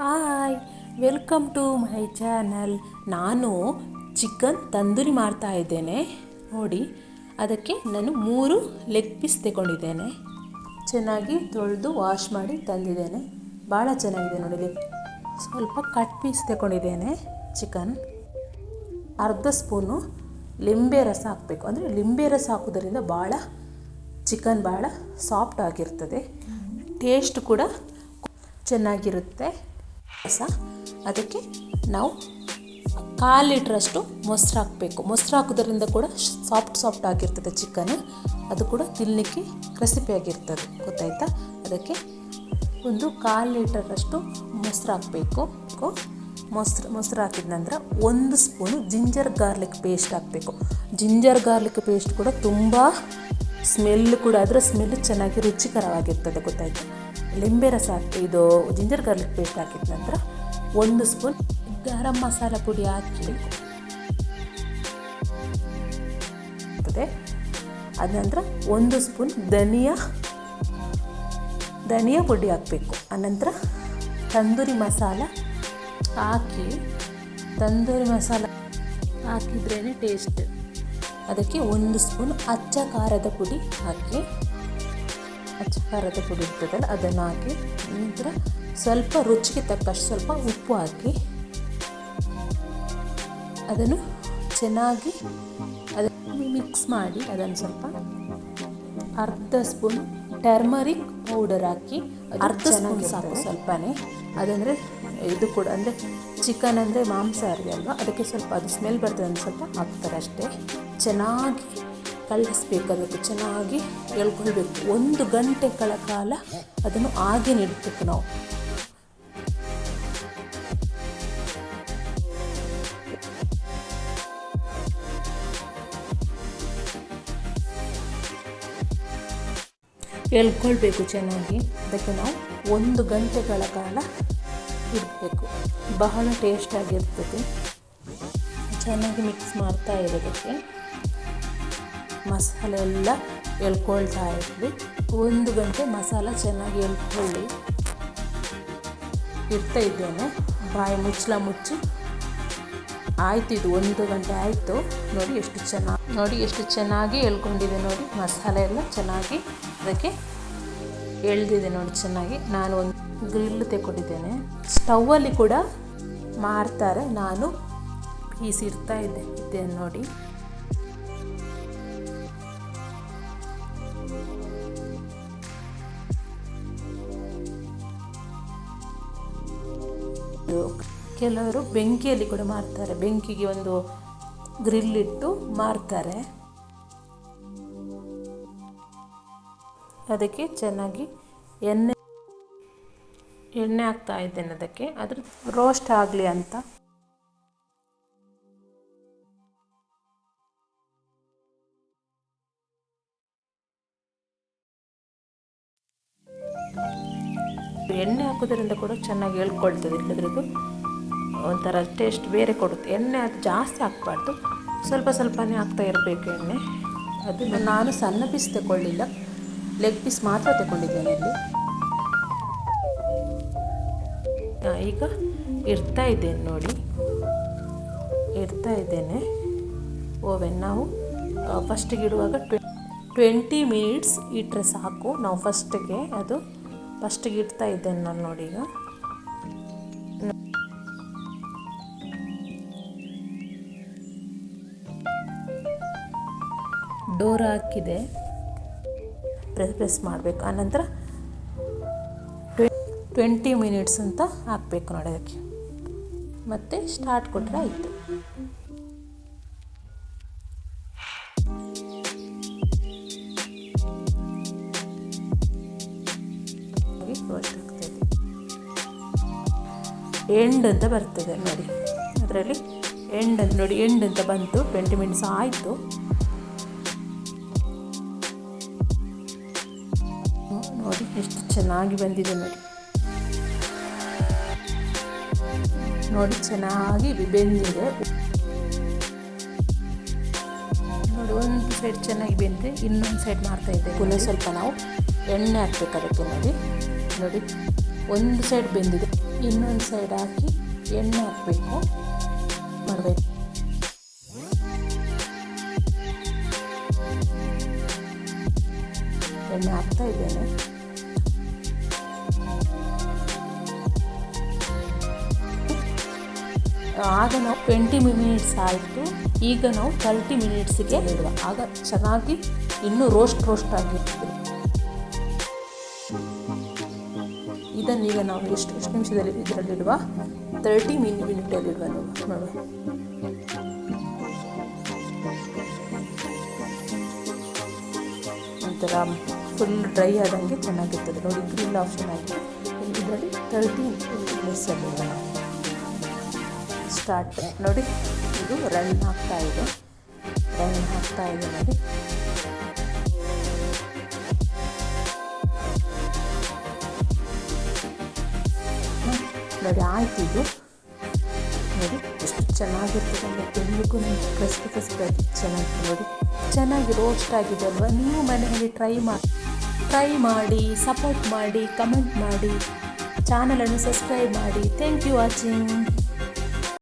Hi welcome to my channel ನಾನು chicken tandoori ಮಾಡ್ತಾ ಇದ್ದೇನೆ. ನೋಡಿ, ಅದಕ್ಕೆ ನಾನು ಮೂರು ಲೆಗ್ ಪೀಸ್ ತಗೊಂಡಿದ್ದೇನೆ. ಚೆನ್ನಾಗಿ ತೊಳೆದು ವಾಶ್ ಮಾಡಿ ತಂದಿದ್ದೇನೆ. ಭಾಳ ಚೆನ್ನಾಗಿದೆ ನೋಡಿ ಲೆಗ್ ಸ್ವಲ್ಪ ಕಟ್ ಪೀಸ್ ತಗೊಂಡಿದ್ದೇನೆ ಚಿಕನ್ ಅರ್ಧ ಸ್ಪೂನು ಲಿಂಬೆ ರಸ ಹಾಕಬೇಕು. ಅಂದರೆ ಲಿಂಬೆ ರಸ ಹಾಕೋದ್ರಿಂದ ಭಾಳ ಚಿಕನ್ ಭಾಳ ಸಾಫ್ಟ್ ಆಗಿರ್ತದೆ. ಟೇಸ್ಟ್ ಕೂಡ ಚೆನ್ನಾಗಿರುತ್ತೆ. ರಸ. ಅದಕ್ಕೆ ನಾವು ಕಾಲು ಲೀಟ್ರಷ್ಟು ಮೊಸರು ಹಾಕಬೇಕು. ಮೊಸರು ಹಾಕೋದ್ರಿಂದ ಕೂಡ ಸಾಫ್ಟ್ ಸಾಫ್ಟ್ ಆಗಿರ್ತದೆ ಚಿಕನ್. ಅದು ಕೂಡ ತಿನ್ನಲಿಕ್ಕೆ ಆಗಿರ್ತದೆ. ಗೊತ್ತಾಯ್ತಾ? ಅದಕ್ಕೆ ಒಂದು ಕಾಲು ಲೀಟರಷ್ಟು ಮೊಸರು ಹಾಕಬೇಕು. ಮೊಸರು ಮೊಸರು ಹಾಕಿದ ನಂತರ ಒಂದು ಸ್ಪೂನು ಜಿಂಜರ್ ಗಾರ್ಲಿಕ್ ಪೇಸ್ಟ್ ಹಾಕಬೇಕು. ಜಿಂಜರ್ ಗಾರ್ಲಿಕ್ ಪೇಸ್ಟ್ ಕೂಡ ತುಂಬ ಸ್ಮೆಲ್ ಕೂಡ, ಅದರ ಸ್ಮೆಲ್ ಚೆನ್ನಾಗಿ ರುಚಿಕರವಾಗಿರ್ತದೆ. ಗೊತ್ತಾಯ್ತು? ಲಿಂಬೆ ರಸ ಹಾಕಿ ಇದು ಜಿಂಜರ್ ಗಾರ್ಲಿಕ್ ಪೇಸ್ಟ್ ಹಾಕಿದ ನಂತರ ಒಂದು ಸ್ಪೂನ್ ಗರಂ ಮಸಾಲ ಪುಡಿ ಹಾಕಿ ಅದ ನಂತರ ಒಂದು ಸ್ಪೂನ್ ಧನಿಯಾ ಧನಿಯಾ ಪುಡಿ ಹಾಕಬೇಕು. ಆನಂತರ ತಂದೂರಿ ಮಸಾಲ ಹಾಕಿ, ತಂದೂರಿ ಮಸಾಲ ಹಾಕಿದ್ರೇ ಟೇಸ್ಟ್ ಅದಕ್ಕೆ ಒಂದು ಸ್ಪೂನ್ ಅಚ್ಚ ಖಾರದ ಪುಡಿ ಹಾಕಿ. ಅಚ್ಚ ಖಾರದ ಪುಡಿ ಇರ್ತದಲ್ಲ ಅದನ್ನು ಹಾಕಿ ನಂತರ ಸ್ವಲ್ಪ ರುಚಿಗೆ ತಕ್ಕಷ್ಟು ಸ್ವಲ್ಪ ಉಪ್ಪು ಹಾಕಿ ಅದನ್ನು ಚೆನ್ನಾಗಿ ಅದನ್ನು ಮಿಕ್ಸ್ ಮಾಡಿ ಅದನ್ನು ಸ್ವಲ್ಪ ಅರ್ಧ ಸ್ಪೂನ್ ಟರ್ಮರಿಕ್ ಪೌಡರ್ ಹಾಕಿ ಅರ್ಧ ಸ್ಪೂನ್ ಸಾಕು ಸ್ವಲ್ಪನೇ. ಅದಂದರೆ ಇದು ಕೂಡ ಅಂದರೆ ಚಿಕನ್ ಅಂದರೆ ಮಾಂಸಾಹಾರಿ ಅಲ್ವಾ? ಅದಕ್ಕೆ ಸ್ವಲ್ಪ ಅದು ಸ್ಮೆಲ್ ಬರ್ತದೆ ಅಂತ ಸ್ವಲ್ಪ ಹಾಕ್ತಾರೆ ಅಷ್ಟೇ. ಚೆನ್ನಾಗಿ ಕಳಿಸ್ಬೇಕು ಅದಕ್ಕೆ ಚೆನ್ನಾಗಿ ಎಳ್ಕೊಳ್ಬೇಕು ಒಂದು ಗಂಟೆಗಳ ಕಾಲ ಅದನ್ನು ಹಾಗೆ ನೆಡಬೇಕು ನಾವು. ಎಳ್ಕೊಳ್ಬೇಕು ಚೆನ್ನಾಗಿ. ಅದಕ್ಕೆ ನಾವು ಒಂದು ಗಂಟೆಗಳ ಕಾಲ ಇಡಬೇಕು. ಬಹಳ ಟೇಸ್ಟಾಗಿರ್ತದೆ. ಚೆನ್ನಾಗಿ ಮಿಕ್ಸ್ ಮಾಡ್ತಾ ಇರೋದಕ್ಕೆ. ಮಸಾಲೆ ಎಲ್ಲ ಎಳ್ಕೊಳ್ತಾ ಇದ್ವಿ. ಒಂದು ಗಂಟೆ ಮಸಾಲ ಚೆನ್ನಾಗಿ ಎಳ್ಕೊಳ್ಳಿ. ಇಡ್ತಾ ಇದ್ದೇನೆ. ಬಾಯಿ ಮುಚ್ಚಲ ಮುಚ್ಚಿ. ಆಯಿತು ಇದು ಒಂದು ಗಂಟೆ ಆಯಿತು. ನೋಡಿ ಎಷ್ಟು ಚೆನ್ನಾಗಿ ನೋಡಿ ಎಷ್ಟು ಚೆನ್ನಾಗಿ ಎಳ್ಕೊಂಡಿದೆ ನೋಡಿ. ಮಸಾಲೆ ಎಲ್ಲ ಚೆನ್ನಾಗಿ ಅದಕ್ಕೆ ಎಳ್ದಿದೆ ನೋಡಿ ಚೆನ್ನಾಗಿ. ನಾನು ಒಂದು ಗ್ರಿಲ್ ತೆಕ್ಕೊಂಡಿದ್ದೇನೆ. ಸ್ಟವ್ವಲ್ಲಿ ಕೂಡ ಮಾರ್ತಾರೆ. ನಾನು ಪೀಸ್ ಇಡ್ತಾ ಇದ್ದೆ ಇದ್ದೇನೆ ನೋಡಿ. ಕೆಲವರು ಬೆಂಕಿಯಲ್ಲಿ ಕೂಡ ಮಾರ್ತಾರೆ. ಬೆಂಕಿಗೆ ಒಂದು ಗ್ರಿಲ್ ಇಟ್ಟು ಮಾರ್ತಾರೆ. ಅದಕ್ಕೆ ಚೆನ್ನಾಗಿ ಎಣ್ಣೆ ಎಣ್ಣೆ ಹಾಕ್ತಾ ಇದ್ದೇನೆ ಅದಕ್ಕೆ. ಅದ್ರ ರೋಸ್ಟ್ ಆಗಲಿ ಅಂತ. ಎಣ್ಣೆ ಹಾಕೋದ್ರಿಂದ ಕೂಡ ಚೆನ್ನಾಗಿ ಹೇಳ್ಕೊಳ್ತದೆ. ಇಲ್ಲದ್ರದ್ದು ಒಂಥರ ಟೇಸ್ಟ್ ಬೇರೆ ಕೊಡುತ್ತೆ. ಎಣ್ಣೆ ಅದು ಜಾಸ್ತಿ ಹಾಕ್ಬಾರ್ದು. ಸ್ವಲ್ಪ ಸ್ವಲ್ಪನೇ ಹಾಕ್ತಾ ಇರಬೇಕು ಎಣ್ಣೆ. ಅದು ನಾನು ಸಣ್ಣ ಪೀಸ್ ತಗೊಳ್ಳಿಲ್ಲ. ಲೆಗ್ ಪೀಸ್ ಮಾತ್ರ ತಗೊಂಡಿದ್ದೇನೆ ಇಲ್ಲಿ. ಈಗ ಇಡ್ತಾ ಇದ್ದೇನೆ ನೋಡಿ. ಇಡ್ತಾ ಇದ್ದೇನೆ. ಓವೆನ್ ನಾವು ಫಸ್ಟಿಗೆ ಇಡುವಾಗ ಟ್ವೆಂಟಿ ಮಿನಿಟ್ಸ್ ಇಟ್ಟರೆ ಸಾಕು. ನಾವು ಫಸ್ಟಿಗೆ ಅದು ಫಸ್ಟಿಗೆ ಇಡ್ತಾ ಇದ್ದೇನೆ ನಾನು ನೋಡಿ ಈಗ. ಡೋರ್ ಹಾಕಿದೆ. ಪ್ರೆಸ್ ಪ್ರೆಸ್ ಮಾಡಬೇಕು. ಆನಂತರ ಟ್ವೆಂಟಿ ಮಿನಿಟ್ಸ್ ಅಂತ ಹಾಕಬೇಕು ನೋಡಿ ಅದಕ್ಕೆ. ಮತ್ತು ಸ್ಟಾರ್ಟ್ ಕೊಟ್ಟರೆ ಆಯಿತು. ಎಂಡ್ ಅಂತ ಬರ್ತದೆ ನೋಡಿ. ಅದರಲ್ಲಿ ಎಂಡ್ ಅಂತ ನೋಡಿ ಎಂಡ್ ಅಂತ ಬಂತು. ಟ್ವೆಂಟಿ ಮಿನಿಟ್ಸ್ ಆಯಿತು. ನೋಡಿ ಎಷ್ಟು ಚೆನ್ನಾಗಿ ಬಂದಿದೆ ನೋಡಿ. ನೋಡಿ ಚೆನ್ನಾಗಿ ಬೆಂದಿದೆ. ನೋಡಿ ಒಂದು ಸೈಡ್ ಚೆನ್ನಾಗಿ ಬೆಂದರೆ ಇನ್ನೊಂದು ಸೈಡ್ ಮಾಡ್ತಾ ಇದ್ದೆ ಪುನಃ ಸ್ವಲ್ಪ ನಾವು ಎಣ್ಣೆ ಹಾಕ್ಬೇಕು ಅದಕ್ಕೆ ನೋಡಿ. ನೋಡಿ, ಒಂದು ಸೈಡ್ ಬೆಂದಿದೆ. ಇನ್ನೊಂದು ಸೈಡ್ ಹಾಕಿ ಎಣ್ಣೆ ಹಾಕಬೇಕು ಮಾಡಬೇಕು. ಎಣ್ಣೆ ಹಾಕ್ತಾ ಇದ್ದೇನೆ. ಆಗ ನಾವು ಟ್ವೆಂಟಿ ಮಿನಿಟ್ಸ್ ಆಯಿತು. ಈಗ ನಾವು ತರ್ಟಿ ಮಿನಿಟ್ಸಿಗೆ ಇಡುವ. ಆಗ ಚೆನ್ನಾಗಿ ಇನ್ನೂ ರೋಸ್ಟ್ ರೋಸ್ಟ್ ಆಗಿರ್ತದೆ ಇದನ್ನೀಗ ನಾವು ಎಷ್ಟು ಎಷ್ಟು ನಿಮಿಷದಲ್ಲಿ ಇದರಲ್ಲಿಡುವ ತರ್ಟಿ ಮಿನಿ ಮಿನಿಟಲ್ಲಿ ಇಡುವ ನೋಡುವ ಒಂಥರ ಫುಲ್ ಡ್ರೈ ಆದಂಗೆ ಚೆನ್ನಾಗಿರ್ತದೆ. ನೋಡಿ ಗ್ರಿಲ್ ಆಪ್ಷನ್ ಆಗಿ ಇದರಲ್ಲಿ ತರ್ಟಿ ಮಿನಿಟ್ಸಲ್ಲಿ ಇಡುವ ನಾವು ಸ್ಟಾರ್ಟ್ ನೋಡಿ ಇದು ರನ್ ಆಗ್ತಾ ಇದೆ. ರನ್ ಆಗ್ತಾ ಇದೆ ನೋಡಿ. ನೋಡಿ ಆಯ್ತು ಇದು. ನೋಡಿ, ಎಷ್ಟು ಚೆನ್ನಾಗಿರ್ತದೆ ಅಂದರೆ ತಿನ್ನಲಿಕ್ಕೂ ನಿಮ್ಮ ಕ್ರಿಸ್ಪಿ ಕ್ರಿಸ್ಪಿ ಚೆನ್ನಾಗಿ ನೋಡಿ. ಚೆನ್ನಾಗಿ ರೋಸ್ಟ್ ಆಗಿದೆ ಅಲ್ವಾ? ನೀವು ಮನೆಯಲ್ಲಿ ಟ್ರೈ ಮಾಡಿ ಟ್ರೈ ಮಾಡಿ ಸಪೋರ್ಟ್ ಮಾಡಿ ಕಮೆಂಟ್ ಮಾಡಿ ಚಾನಲನ್ನು ಸಬ್ಸ್ಕ್ರೈಬ್ ಮಾಡಿ. Thank you watching